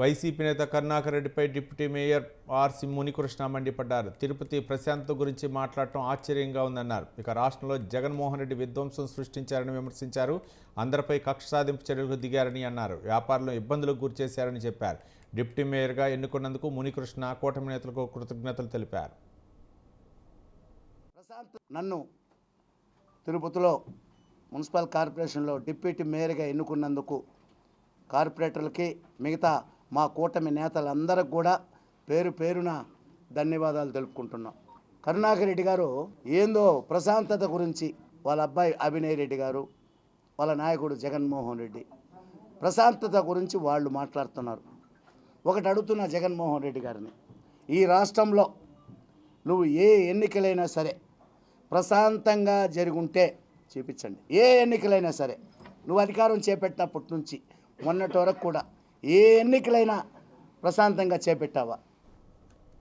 YCP నేత కరుణాకర్ రెడ్డిపై deputy mayor RC Munikrishna మండిపడ్డారు తిరుపతి ప్రశాంత్ గురించి మాట్లాడటం ఆశ్చర్యంగా ఉందన్నారు. ఇక రాష్ట్రంలో జగన్మోహన్ రెడ్డి విధ్వంసం సృష్టించారని విమర్శించారు. అందరిపై కక్ష సాధింపు చర్యలకు దిగారని అన్నారు. వ్యాపారంలో ఇబ్బందులకు గురిచేశారని చెప్పారు. డిప్యూటీ మేయర్గా ఎన్నుకున్నందుకు మునికృష్ణ కూటమి నేతలకు కృతజ్ఞతలు తెలిపారు. ప్రశాంత్ నన్ను తిరుపతిలో మున్సిపల్ కార్పొరేషన్లో డిప్యూటీ మేయర్గా ఎన్నుకున్నందుకు కార్పొరేటర్లకి మిగతా మా కూటమి నేతలందరికి కూడా పేరు పేరున ధన్యవాదాలు తెలుపుకుంటున్నాం. కరుణాకర్ రెడ్డి గారు ఏందో ప్రశాంతత గురించి వాళ్ళ అబ్బాయి అభినయ్ రెడ్డి గారు వాళ్ళ నాయకుడు జగన్మోహన్ రెడ్డి ప్రశాంతత గురించి వాళ్ళు మాట్లాడుతున్నారు. ఒకటి అడుగుతున్నా జగన్మోహన్ రెడ్డి గారిని ఈ రాష్ట్రంలో నువ్వు ఏ ఎన్నికలైనా సరే ప్రశాంతంగా జరుగుంటే చూపించండి. ఏ ఎన్నికలైనా సరే నువ్వు అధికారం చేపట్టినప్పటి నుంచి మొన్నటి వరకు కూడా ఏ ఎన్నికలైనా ప్రశాంతంగా చేపట్టావా?